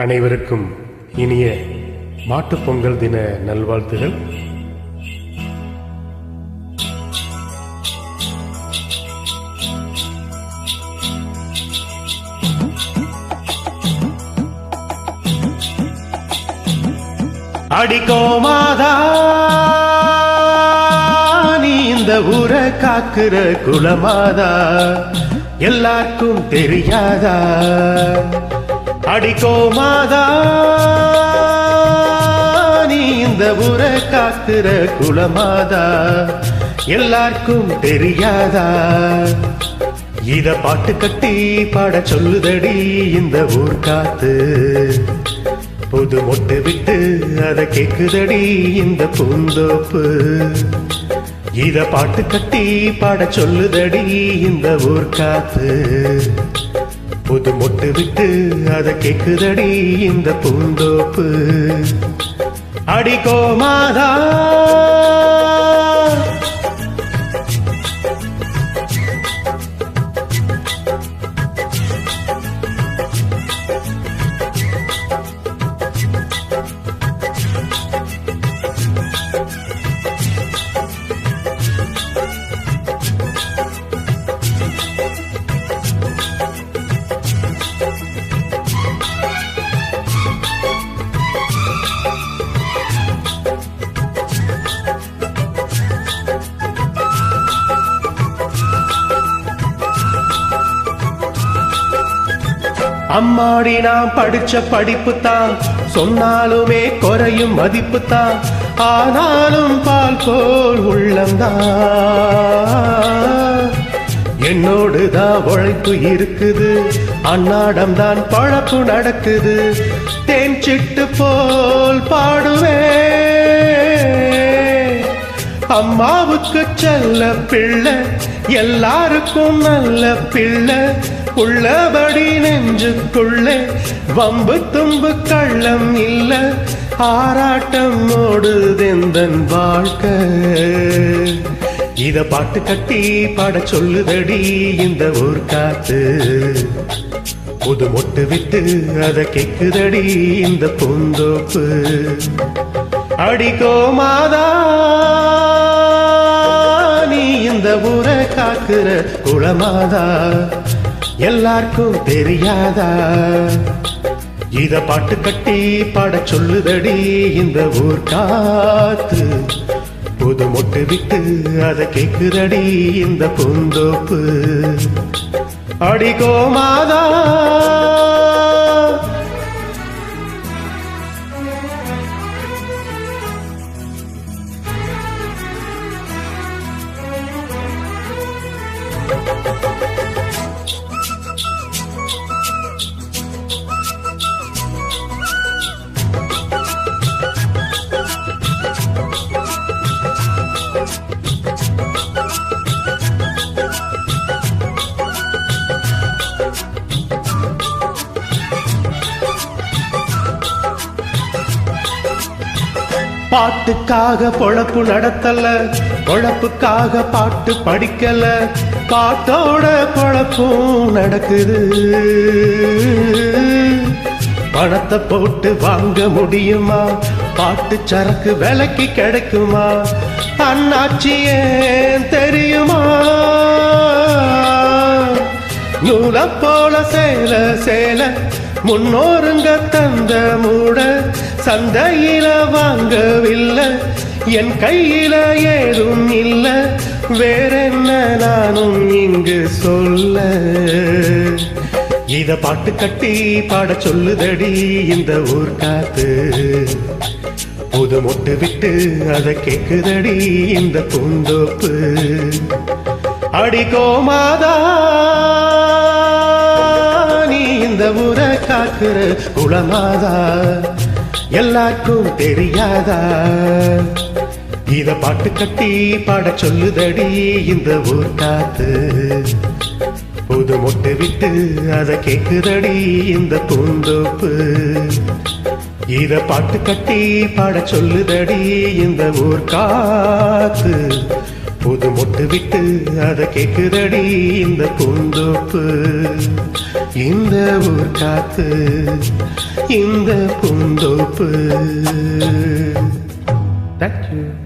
அனைவருக்கும் இனிய மாட்டுப் பொங்கல் தின நல்வாழ்த்துகள். அடிக்கோமாதா நீ இந்த ஊரை காக்குற குலமாதா? எல்லாருக்கும் தெரியாதா? அடிக்கோமாதா நீ இந்த ஊரை காத்துற குலமாதா? எல்லாருக்கும் தெரியாதா? இத பாட்டு கட்டி பாட சொல்லுதடி இந்த ஊர் காத்து. புது மொட்டு விட்டு அதை கேக்குதடி இந்த பூந்தோப்பு. இத பாட்டு கட்டி பாட சொல்லுதடி இந்த ஊர் காத்து. புது மொட்டு விட்டு அதை கேக்குதடி இந்த பூந்தோப்பு. அடிக்கோ மாதா. அம்மாடி நான் படிச்ச படிப்பு தான் சொன்னாலுமே குறையும் மதிப்பு தான் ஆனாலும் பால் போல் உள்ளம்தான். என்னோடு தான் உழைப்பு இருக்குது. அன்னாடம் தான் பழப்பு நடக்குது. தேன் சிட்டு போல் பாடுவேன். அம்மாவுக்கு செல்ல பிள்ளை எல்லாருக்கும் நல்ல பிள்ளை. உள்ளபடி நெஞ்சுக்குள்ளே வம்பு தும்பு கள்ளம் இல்ல ஆராட்டம் ஓடுதெந்தன் வாழ்க்கை. இத பாட்டு கட்டி பாட சொல்லுதடி இந்த ஊர் காத்து. புது மொட்டு விட்டு அத கேக்குதடி இந்த பூந்தோப்பு. அடிக்கோ மாதா நீ இந்த ஊரை காக்குற குளமாதா. எல்லாருக்கும் தெரியாதா? இத பாட்டு கட்டி பாட சொல்லுதடி இந்த ஊர் காத்து. புது மொட்டு விட்டு அதை கேக்குதடி இந்த பூந்தோப்பு. அடிக்கோ மாதா பாட்டுக்காக பொழப்பு நடத்தல பொழப்புக்காக பாட்டு படிக்கல. பாட்டோட பொழப்பும் நடக்குது. பணத்தை போட்டு வாங்க முடியுமா? பாட்டு சரக்கு விலைக்கு கிடைக்குமா? அண்ணாச்சி ஏன் தெரியுமா? நூல போல சேல சேல முன்னோருங்க தந்த மூட சந்தையில வாங்கவில்லை. என் கையில ஏதும் இல்ல. வேறென்ன நானும் இங்கு சொல்ல. இத பாட்டு கட்டி பாட சொல்லுதடி இந்த ஊர் காத்து. புது மொட்டு விட்டு அத கேக்குதடி இந்த பூந்தோப்பு. அடிக்கோ மாதா நீ இந்த ஊரை காக்குற குளமாதா. எல்லாருக்கும் தெரியாதா? இத பாட்டு கட்டி பாட சொல்லுதடி இந்த ஊர் காத்து. புது மொட்டு விட்டு அதை கேக்குதடி இந்த பூந்தோப்பு. இத பாட்டு கட்டி பாட சொல்லுதடி இந்த ஊர் காத்து. புது மொட்டு விட்டு அதை கேக்குதடி இந்த பூந்தோப்பு. இந்த ஊர் காத்து இந்த பூந்தோப்பு Thank you.